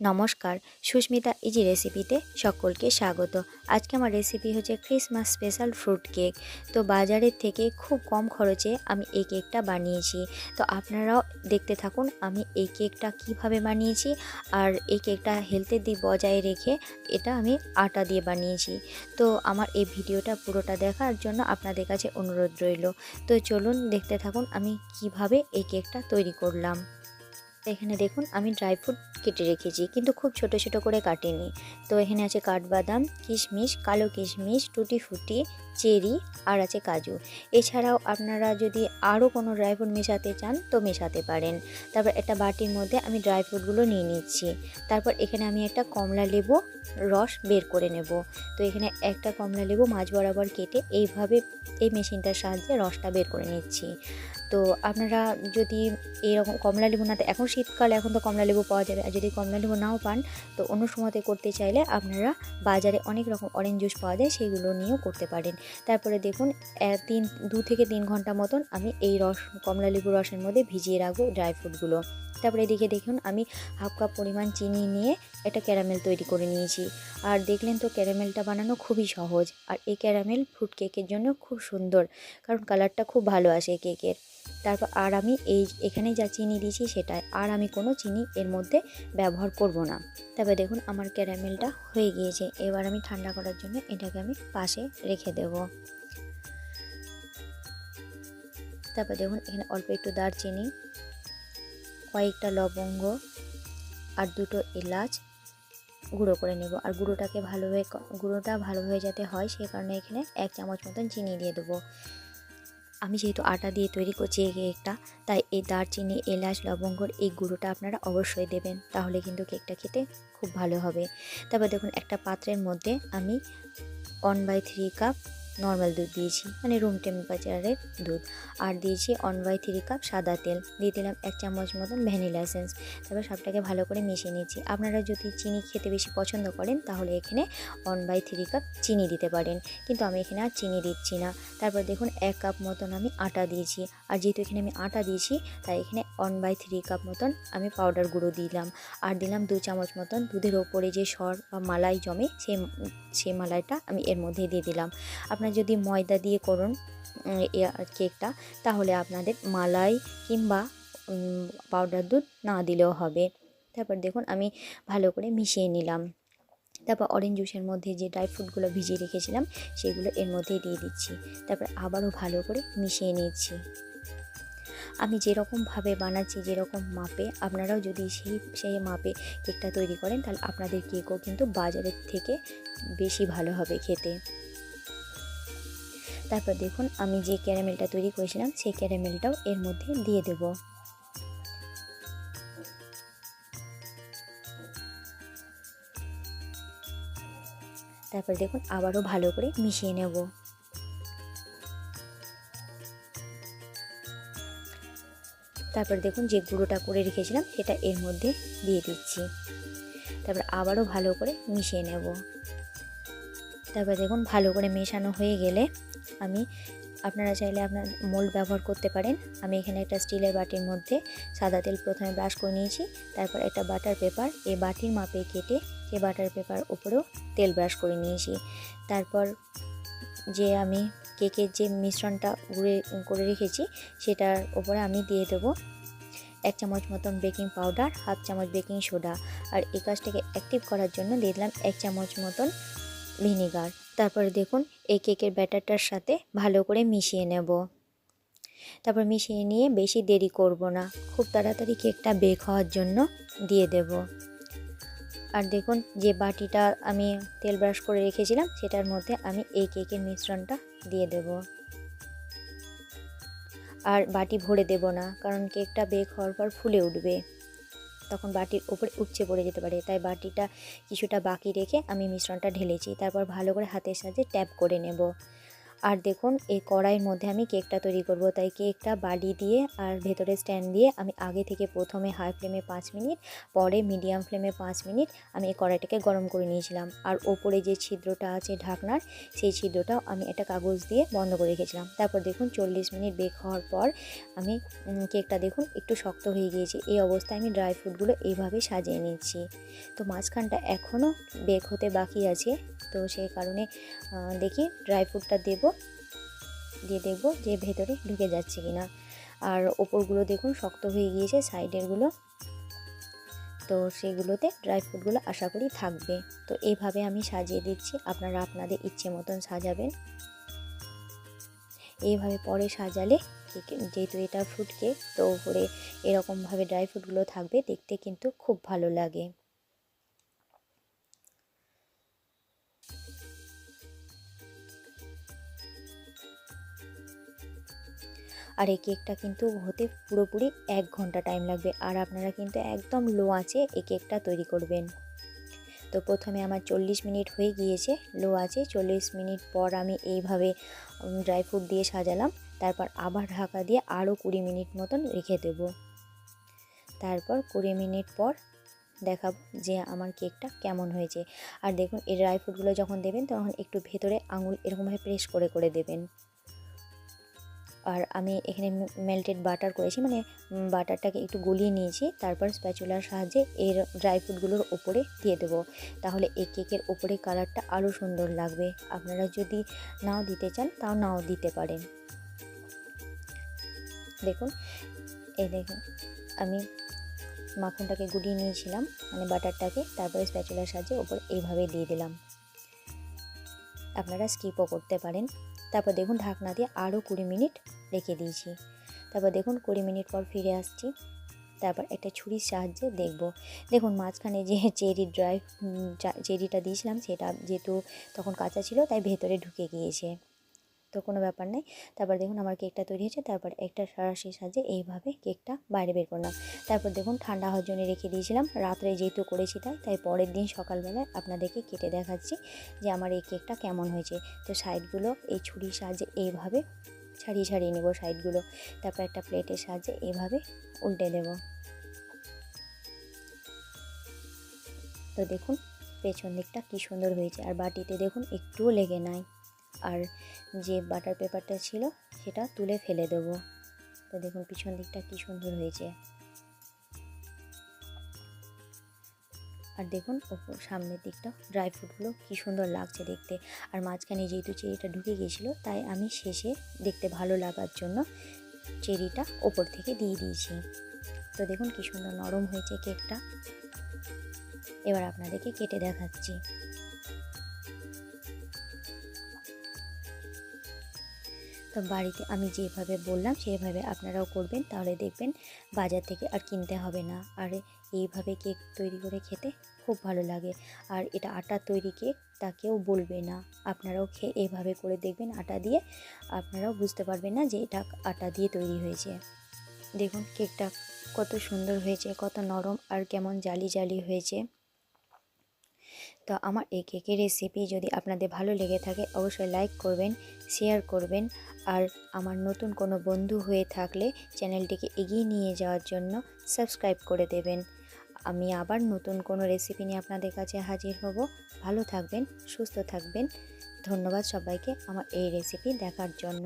নমস্কার, সুস্মিতা ইজি রেসিপিতে সকলকে স্বাগত। আজকে আমার রেসিপি হচ্ছে ক্রিসমাস স্পেশাল ফ্রুট কেক। তো বাজারের থেকে খুব কম খরচে আমি এই কেকটা বানিয়েছি। তো আপনারাও দেখতে থাকুন আমি এই কেকটা কীভাবে বানিয়েছি আর এই কেকটা হেলথের দিক বজায় রেখে এটা আমি আটা দিয়ে বানিয়েছি। তো আমার এই ভিডিওটা পুরোটা দেখার জন্য আপনাদের কাছে অনুরোধ রইল। তো চলুন দেখতে থাকুন আমি কীভাবে এই কেকটা তৈরি করলাম। এখানে দেখুন, আমি ড্রাই ফ্রুট কেটে রেখেছি, কিন্তু খুব ছোট ছোট করে কাটিনি। তো এখানে আছে কাঠবাদাম, কিশমিশ, কালো কিশমিশ, টুটি ফুটি, চেরি, আর আছে কাজু। এছাড়াও আপনারা যদি আরও কোনো ড্রাই ফ্রুট মেশাতে চান, তো মেশাতে পারেন। তারপর একটা বাটির মধ্যে আমি ড্রাই ফ্রুটগুলো নিয়ে নিচ্ছি। তারপর এখানে আমি একটা কমলা লেবু রস বের করে নেব। তো এখানে একটা কমলা লেবু মাছ বরাবর কেটে এইভাবে এই মেশিনটার সাহায্যে রসটা বের করে নিচ্ছি। তো আপনারা যদি এরকম কমলা লেবু না, এখন শীতকাল এখন তো কমলা লেবু পাওয়া যাবে। আর যদি কমলা লেবু নাও পান, তো অন্য সময়তে করতে চাইলে আপনারা বাজারে অনেক রকম অরেঞ্জ জুস পাওয়া যায় সেইগুলো নিয়েও করতে পারেন। তারপরে দেখুন তিন, দু থেকে তিন ঘণ্টা মতন আমি এই রস, কমলা লেবু রসের মধ্যে ভিজিয়ে রাখব ড্রাই ফ্রুটগুলো তারপরে এদিকে দেখুন, আমি হাফ কাপ পরিমাণ চিনি নিয়ে একটা ক্যারামেল তৈরি করে নিয়েছি। আর দেখলেন তো ক্যারামেলটা বানানো খুবই সহজ। আর এই ক্যারামেল ফ্রুট কেকের জন্য খুব সুন্দর, কারণ কালারটা খুব ভালো আসে কেকের তারপর আর আমি এই, এখানে যা চিনি দিয়েছি সেটাই। আর আমি কোনো চিনি এর মধ্যে ব্যবহার করব না। তারপর দেখুন, আমার ক্যারামেলটা হয়ে গিয়েছে। এবার আমি ঠান্ডা করার জন্য এটাকে আমি পাশে রেখে দেব। তারপর দেখুন, এখানে অল্প একটু দারচিনি কয়েকটা লবঙ্গ আর দুটো এলাচ গুঁড়ো করে নেব। আর গুঁড়োটাকে ভালোভাবে গুঁড়োটা ভালোভাবে যাতে হয় সেই কারণে এখানে এক চামচ মতন চিনি দিয়ে দেবো। আমি যেহেতু আটা দিয়ে তৈরি করছি এই কেকটা তাই এই দারচিনি, এলাচ, লবঙ্গর এই গুঁড়োটা আপনারা অবশ্যই দেবেন, তাহলে কিন্তু কেকটা খেতে খুব ভালো হবে। তারপর দেখুন, একটা পাত্রের মধ্যে আমি one by three cup normal দুধ দিয়েছি মানে রুম টেম্পারেচারের দুধ। আর দিয়েছি ওয়ান বাই থ্রি কাপ সাদা তেল, দিয়ে দিলাম এক চামচ মতন ভ্যানিলা এসেন্স তারপর সবটাকে ভালো করে মিশিয়ে নিয়েছি আপনারা যদি চিনি খেতে বেশি পছন্দ করেন, তাহলে এখানে ওয়ান বাই থ্রি কাপ চিনি দিতে পারেন। কিন্তু আমি এখানে আর চিনি দিচ্ছি না। তারপর দেখুন, এক কাপ মতন আমি আটা দিয়েছি। আর যেহেতু এখানে আমি আটা দিয়েছি, তাই এখানে ওয়ান বাই থ্রি কাপ মতন আমি পাউডার গুঁড়ো দিলাম। আর দিলাম দু চামচ মতন দুধের ওপরে যে সর বা মালাই জমে, সেই সেই মালাইটা আমি এর মধ্যে দিয়ে দিলাম। আপনার যদি ময়দা দিয়ে করুন কেকটা, তাহলে আপনাদের মালাই কিংবা পাউডার দুধ না দিলেও হবে। তারপর দেখুন, আমি ভালো করে মিশিয়ে নিলাম। তারপর অরেঞ্জ জুসের মধ্যে যে ড্রাই ফ্রুটগুলো ভিজিয়ে রেখেছিলাম, সেগুলো এর মধ্যে দিয়ে দিচ্ছি। তারপর আবারও ভালো করে মিশিয়ে নিচ্ছি। আমি যেরকমভাবে বানাচ্ছি, যেরকম মাপে, আপনারাও যদি সেই সেই মাপে কেকটা তৈরি করেন, তাহলে আপনাদের কেকও কিন্তু বাজারের থেকে বেশি ভালো হবে খেতে। তারপর দেখুন আমি যে ক্যারামেলটা তৈরি করেছিলাম, সেই ক্যারামেলটাও এর মধ্যে দিয়ে দেব। তারপর দেখুন আবারও ভালো করে মিশিয়ে নেব। তারপর দেখুন যে গুঁড়োটা করে রেখেছিলাম, সেটা এর মধ্যে দিয়ে দিচ্ছি। তারপর আবারও ভালো করে মিশিয়ে নেব। তারপর দেখুন ভালো করে মেশানো হয়ে গেলে আমি আপনারা চাইলে আপনার মোল্ড ব্যবহার করতে পারেন। আমি এখানে একটা স্টিলের বাটির মধ্যে সাদা তেল প্রথমে ব্রাশ করে নিয়েছি, তারপর একটা বাটার পেপার। এই বাটির মাপে কেটে সেই বাটার পেপার উপরেও তেল ব্রাশ করে নিয়েছি। তারপর যে আমি কেকের যে মিশ্রণটা গুঁড়ে, করে রেখেছি, সেটার উপরে আমি দিয়ে দেবো এক চামচ মতন বেকিং পাউডার, হাফ চামচ বেকিং সোডা। আর এই কাজটাকে অ্যাক্টিভ করার জন্য দিয়ে দিলাম এক চামচ মতন ভিনেগার। তারপরে দেখুন, এই কেকের ব্যাটারটার সাথে ভালো করে মিশিয়ে নেব। তারপর মিশিয়ে নিয়ে বেশি দেরি করব না। খুব তাড়াতাড়ি কেকটা বেক হওয়ার জন্য দিয়ে দেব। আর দেখুন, যে বাটিটা আমি তেল ব্রাশ করে রেখেছিলাম, সেটার মধ্যে আমি এই কেকের মিশ্রণটা দিয়ে দেব। আর বাটি ভরে দেব না, কারণ কেকটা বেক হওয়ার পর ফুলে উঠবে। তখন বাটির উপরে উপচে পড়ে যেতে পারে। তাই বাটিটা কিছুটা বাকি রেখে আমি মিশ্রণটা ঢেলেছি। তারপর ভালো করে হাতের সাহায্যে ট্যাপ করে নেব। আর দেখুন, এই কড়াইয়ের মধ্যে আমি কেকটা তৈরি করব। তাই কেকটা বালি দিয়ে আর ভেতরে স্ট্যান্ড দিয়ে আমি আগে থেকে প্রথমে হাই ফ্লেমে পাঁচ মিনিট, পরে মিডিয়াম ফ্লেমে পাঁচ মিনিট আমি এই কড়াইটাকে গরম করে নিয়েছিলাম। আর ওপরে যে ছিদ্রটা আছে ঢাকনার, সেই ছিদ্রটাও আমি একটা কাগজ দিয়ে বন্ধ করে রেখেছিলাম। তারপর দেখুন, চল্লিশ মিনিট বেক হওয়ার পর আমি কেকটা দেখুন, একটু শক্ত হয়ে গিয়েছে। এই অবস্থায় আমি ড্রাই ফ্রুটগুলো এইভাবে সাজিয়ে নিচ্ছি। তো মাঝখানটা এখনও বেক হতে বাকি আছে। তো সেই কারণে দেখি ড্রাই ফ্রুটটা দেব দিয়ে দেখব যে ভেতরে ঢুকে যাচ্ছে কি না আর ওপরগুলো দেখুন শক্ত হয়ে গিয়েছে, সাইডেরগুলো। তো সেগুলোতে ড্রাই ফ্রুটগুলো আশা করি থাকবে। তো এইভাবে আমি সাজিয়ে দিচ্ছি, আপনারা আপনাদের ইচ্ছে মতন সাজাবেন। এইভাবে পরে সাজালে যেহেতু এটা ফ্রুট কেক তো উপরে এরকমভাবে ড্রাই ফ্রুটগুলো থাকবে, দেখতে কিন্তু খুব ভালো লাগে। আর এই কেকটা কিন্তু হতে পুরোপুরি এক ঘণ্টা টাইম লাগবে। আর আপনারা কিন্তু একদম লো আছে এই কেকটা তৈরি করবেন। তো প্রথমে আমার চল্লিশ মিনিট হয়ে গিয়েছে লো আছে চল্লিশ মিনিট পর আমি এইভাবে ড্রাই ফ্রুট দিয়ে সাজালাম। তারপর আবার ঢাকা দিয়ে আরও কুড়ি মিনিট মতন রেখে দেব। তারপর কুড়ি মিনিট পর দেখাবো যে আমার কেকটা কেমন হয়েছে। আর দেখুন, এই ড্রাই ফ্রুটগুলো যখন দেবেন, তখন একটু ভেতরে আঙুল এরকমভাবে প্রেস করে করে দেবেন। আর আমি এখানে মেল্টেড বাটার করেছি মানে বাটারটাকে একটু গলিয়ে নিয়েছি, তারপর স্প্যাচুলার সাহায্যে এর ড্রাই ফ্রুটগুলোর ওপরে দিয়ে দেবো। তাহলে এই কেকের ওপরে কালারটা আরও সুন্দর লাগবে। আপনারা যদি নাও দিতে চান, তাও নাও দিতে পারেন। দেখুন, এই দেখুন, আমি মাখনটাকে গুলিয়ে নিয়েছিলাম মানে বাটারটাকে তারপরে স্প্যাচুলার সাহায্যে ওপর এইভাবে দিয়ে দিলাম। আপনারা স্কিপও করতে পারেন। তারপর দেখুন, ঢাকনা দিয়ে আরও কুড়ি মিনিট রেখে দিয়েছি। তারপর দেখুন কুড়ি মিনিট পর ফিরে আসছি। তারপর একটা ছুরির সাহায্যে দেখব। দেখুন মাঝখানে যে চেরি ড্রাই চেরিটা দিয়েছিলাম সেটা যেহেতু তখন কাঁচা ছিল তাই ভেতরে ঢুকে গিয়েছে। তো কোনো ব্যাপার নেই। তারপর দেখুন আমার কেকটা তৈরি হয়েছে। তারপর একটা সারাশি সাজে এইভাবে কেকটা বাইরে বের করলাম। তারপর দেখুন ঠান্ডা হওয়ার জন্য রেখে দিয়েছিলাম। রাত্রে যেহেতু করেছি তাই তাই পরের দিন সকালবেলায় আপনাদেরকে কেটে দেখাচ্ছি যে আমার এই কেকটা কেমন হয়েছে। তো সাইডগুলো এই ছুরির সাহায্যে এইভাবে ছাড়িয়ে ছাড়িয়ে নেব সাইডগুলো। তারপর একটা প্লেটের সাহায্যে এভাবে উল্টে দেব। তো দেখুন, পেছন দিকটা কী সুন্দর হয়েছে। আর বাটিতে দেখুন, একটুও লেগে নাই। আর যে বাটার পেপারটা ছিল, সেটা তুলে ফেলে দেবো। তো দেখুন, পিছন দিকটা কী সুন্দর হয়েছে। আর দেখুন সামনের দিকটা ড্রাই ফ্রুটগুলো কী সুন্দর লাগছে দেখতে। আর মাঝখানে যেহেতু চেরিটা ঢুকে গিয়েছিল, তাই আমি শেষে দেখতে ভালো লাগার জন্য চেরিটা ওপর থেকে দিয়ে দিয়েছি। তো দেখুন কী সুন্দর নরম হয়েছে কেকটা। এবার আপনাদেরকে কেটে দেখাচ্ছি। বাড়িতে আমি যেভাবে বললাম, সেভাবে আপনারাও করবেন। তাহলে দেখবেন বাজার থেকে আর কিনতে হবে না। আর এইভাবে কেক তৈরি করে খেতে খুব ভালো লাগে। আর এটা আটার তৈরি কেক তা কেউ বলবে না। আপনারাও খেয়ে এভাবে করে দেখবেন আটা দিয়ে। আপনারাও বুঝতে পারবেন না যে এটা আটা দিয়ে তৈরি হয়েছে। দেখুন কেকটা কত সুন্দর হয়েছে, কত নরম আর কেমন জালি জালি হয়েছে। তো আমার এই কেকের রেসিপি যদি আপনাদের ভালো লেগে থাকে, অবশ্যই লাইক করবেন। শেয়ার করবেন। আর আমার নতুন কোনো বন্ধু হয়ে থাকলে চ্যানেলটিকে এগিয়ে নিয়ে যাওয়ার জন্য সাবস্ক্রাইব করে দেবেন। আমি আবার নতুন কোনো রেসিপি নিয়ে আপনাদের কাছে হাজির হব। ভালো থাকবেন, সুস্থ থাকবেন। ধন্যবাদ সবাইকে আমার এই রেসিপি দেখার জন্য।